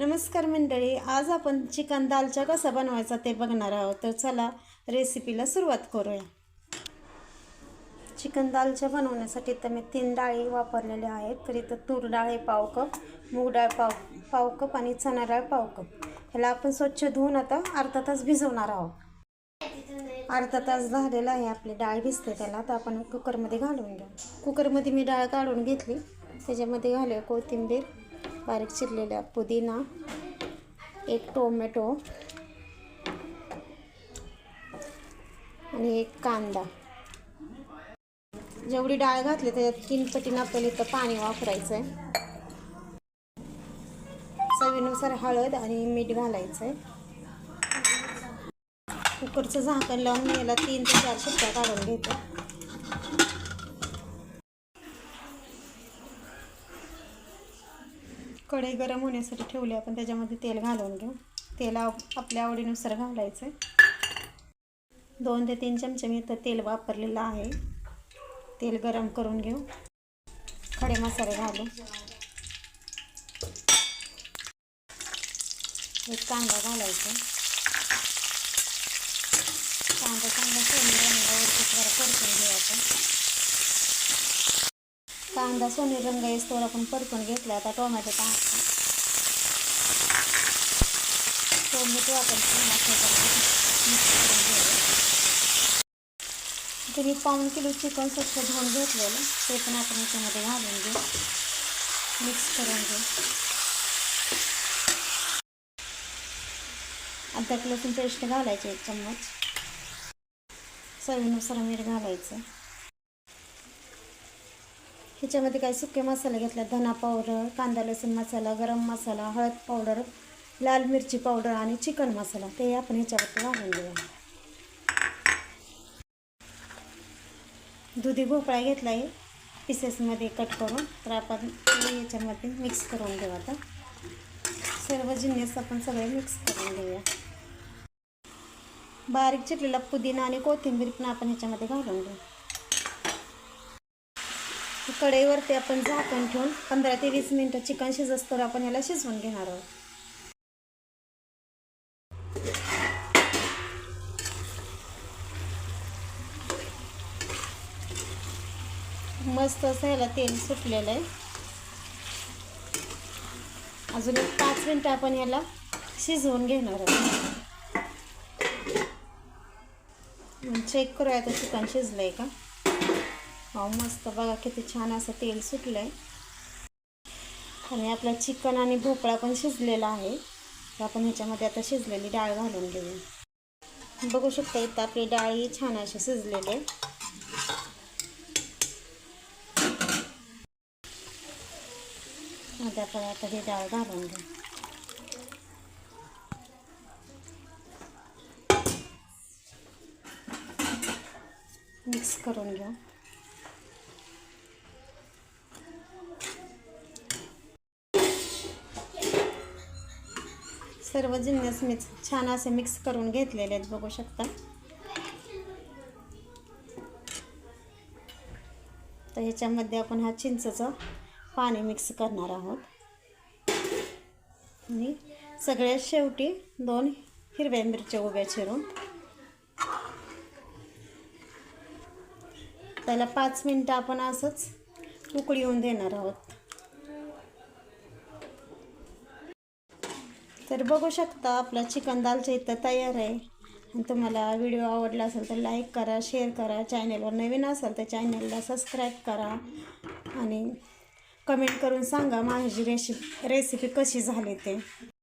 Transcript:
नमस्कार मंडळी आज आपण चिकन दालचा कसा बनवायचा ते बघणार आहोत. तर चला रेसिपीला सुरुवात करूया. चिकन दालच्या बनवण्यासाठी तर मी तीन डाळी वापरलेल्या आहेत. तर इथं तूर डाळ हे पाव कप मूग डाळ पाव पाव कप आणि चणा डाळ पाव कप. ह्याला आपण स्वच्छ धुवून आता अर्धा तास भिजवणार आहोत. अर्धा तास झालेला आहे आपली डाळ भिजते त्याला. तर आपण कुकरमध्ये घालून घेऊ. कुकरमध्ये मी डाळ काढून घेतली. त्याच्यामध्ये घालूया कोथिंबीर. बारीक चिरलेला पुदिना एक टोमॅटो आणि एक कांदा. जेवढी डाळ घातली त्याच्यात तीन पटीनं आपल्याला इथं पाणी वापरायचं आहे चवीनुसार हळद आणि मीठ घालायचं आहे कुकरचं झाकण लावून याला तीन ते चार शिट्ट्या काढून घेतो. कढई गरम होण्यासाठी ठेवली आपण त्याच्यामध्ये तेल घालून घेऊ. तेल आपल्या आवडीनुसार घालायचं. आहे दोन ते तीन चमचे मी इथं तेल वापरलेलं आहे. तेल गरम करून घेऊ. खडे मसाले घालू. एक कांदा घालायचा. कांदा चांगला सोने रंगावरती जरा परतून घेऊ आपण. कांदा सोने रंग येस्तोवर आपण परतून घेतला आता टोमॅटो टाकतो टोमॅटो आपण छान असं करून किलो चिकन स्वच्छ धुवून घेतलेलं ते पण आपण याच्यामध्ये घालून घेऊ. मिक्स करून घेऊ. अद्रक लसूण पेस्ट घालायची एक चम्मच. चवीनुसार मीठ घालायचं. ह्याच्यामध्ये काही सुके मसाले घेतले धना पावडर कांदा लसूण मसाला गरम मसाला हळद पावडर लाल मिरची पावडर आणि चिकन मसाला. ते आपण ह्याच्यावरती घालून घेऊया दुधी भोपळा घेतला आहे पिसेसमध्ये कट करून. तर आपण याच्यामध्ये मिक्स करून घेऊ आता. सर्व जिन्नस आपण सगळे मिक्स करून घेऊया. बारीक चिरलेला पुदिना आणि कोथिंबीर पण आपण ह्याच्यामध्ये घालून घेऊ. कढईवरती आपण झाकण ठेवून पंधरा ते वीस मिनटं चिकन शिजस्तोवर आपण याला शिजवून घेणार आहोत. मस्त असं ह्याला तेल सुटलेलं आहे. अजून एक पाच मिनटं आपण याला शिजवून घेणार आहोत. चेक करूया आता चिकन शिजलं आहे का. हो मस्त. बघा किती छान असं तेल सुटलं आहे आणि आपला चिकन आणि भोपळा पण शिजलेला आहे. तर आपण ह्याच्यामध्ये आता शिजलेली डाळ घालून घेऊ बघू शकता इथं आपली डाळ ही छान अशी शिजलेली आहे. आता आपण आता ही डाळ घालून घेऊ. मिक्स करून घेऊ. सर्व जिन्नस मिक्स छान असे मिक्स करून घेतलेले आहेत बघू शकता. तर ह्याच्यामध्ये आपण हा चिंचचं पाणी मिक्स करणार आहोत. आणि सगळ्यात शेवटी दोन हिरव्या मिरच्या उभ्या चिरून. त्याला पाच मिनटं आपण असंच उकळी येऊन देणार आहोत. तर बघू शकता आपला चिकन दालच्या इथं तयार आहे. आणि तुम्हाला व्हिडिओ आवडला असेल तर लाईक करा शेअर करा. चॅनलवर नवीन असाल तर चॅनलला सबस्क्राईब करा. आणि कमेंट करून सांगा माझी रेसिपी रेसिपी कशी झाली ते.